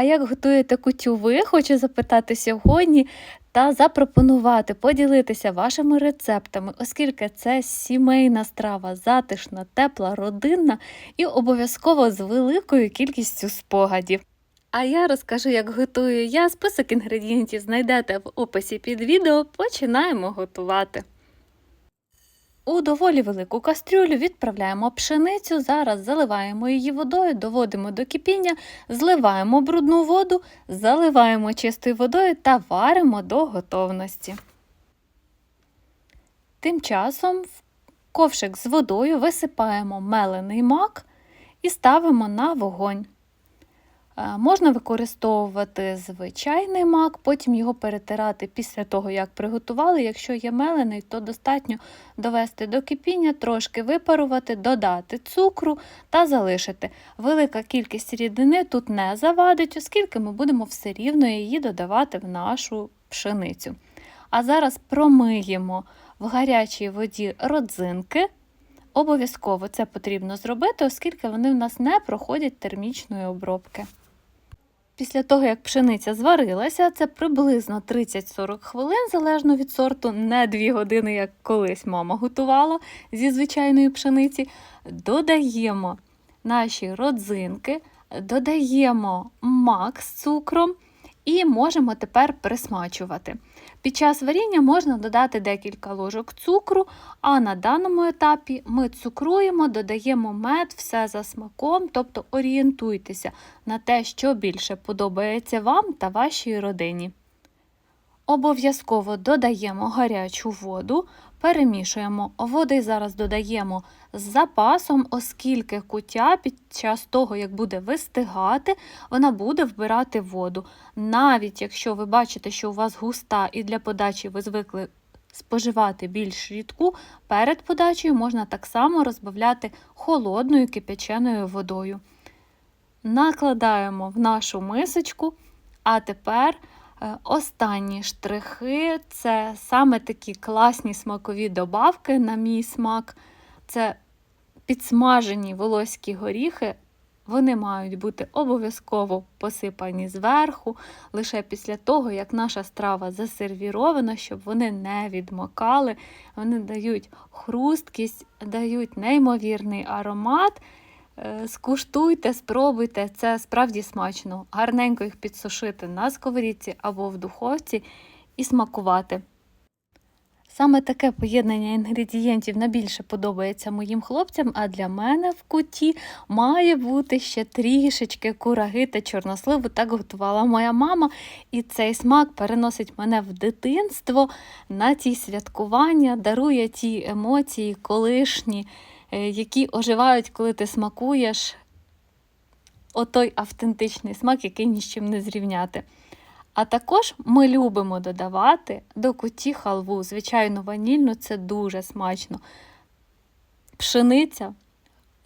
А як готуєте кутю ви, хочу запитати сьогодні та запропонувати поділитися вашими рецептами, оскільки це сімейна страва, затишна, тепла, родинна і обов'язково з великою кількістю спогадів. А я розкажу, як готую я. Список інгредієнтів знайдете в описі під відео. Починаємо готувати. У доволі велику кастрюлю відправляємо пшеницю. Зараз заливаємо її водою, доводимо до кипіння, зливаємо брудну воду, заливаємо чистою водою та варимо до готовності. Тим часом в ковшик з водою висипаємо мелений мак і ставимо на вогонь. Е, Можна використовувати звичайний мак, потім його перетирати після того, як приготували. Якщо є мелений, то достатньо довести до кипіння, трошки випарувати, додати цукру та залишити. Велика кількість рідини тут не завадить, оскільки ми будемо все рівно її додавати в нашу пшеницю. А зараз промиємо в гарячій воді родзинки. Обов'язково це потрібно зробити, оскільки вони в нас не проходять термічної обробки. Після того, як пшениця зварилася, це приблизно 30-40 хвилин, залежно від сорту, не 2 години, як колись мама готувала зі звичайної пшениці. Додаємо наші родзинки, додаємо мак з цукром і можемо тепер присмачувати. Під час варіння можна додати декілька ложок цукру, а на даному етапі ми цукруємо, додаємо мед, все за смаком, тобто орієнтуйтеся на те, що більше подобається вам та вашій родині. Обов'язково додаємо гарячу воду, перемішуємо. Води зараз додаємо з запасом, оскільки кутя під час того, як буде вистигати, вона буде вбирати воду. Навіть якщо ви бачите, що у вас густа і для подачі ви звикли споживати більш рідку, перед подачею можна так само розбавляти холодною кипяченою водою. Накладаємо в нашу мисочку, а тепер. Е, Останні штрихи це саме такі класні смакові добавки, на мій смак. Це підсмажені волоські горіхи. Вони мають бути обов'язково посипані зверху, лише після того, як наша страва засервірована, щоб вони не відмокали. Вони дають хрусткість, дають неймовірний аромат. Е, Скуштуйте, спробуйте, це справді смачно. Гарненько їх підсушити на сковорідці або в духовці і смакувати. Саме таке поєднання інгредієнтів найбільше подобається моїм хлопцям, а для мене в куті має бути ще трішечки кураги та чорносливу. Так готувала моя мама, і цей смак переносить мене в дитинство на ті святкування, дарує ті емоції колишні які оживають, коли ти смакуєш отой автентичний смак, який ні з чим не зрівняти. А також ми любимо додавати до куті халву. Звичайно, ванільну це дуже смачно. Пшениця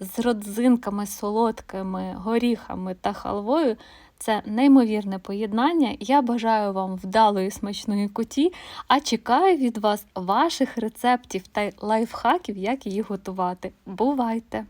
з родзинками, солодкими, горіхами та халвою це неймовірне поєднання. Я бажаю вам вдалої смачної куті, а чекаю від вас ваших рецептів та лайфхаків, як її готувати. Бувайте!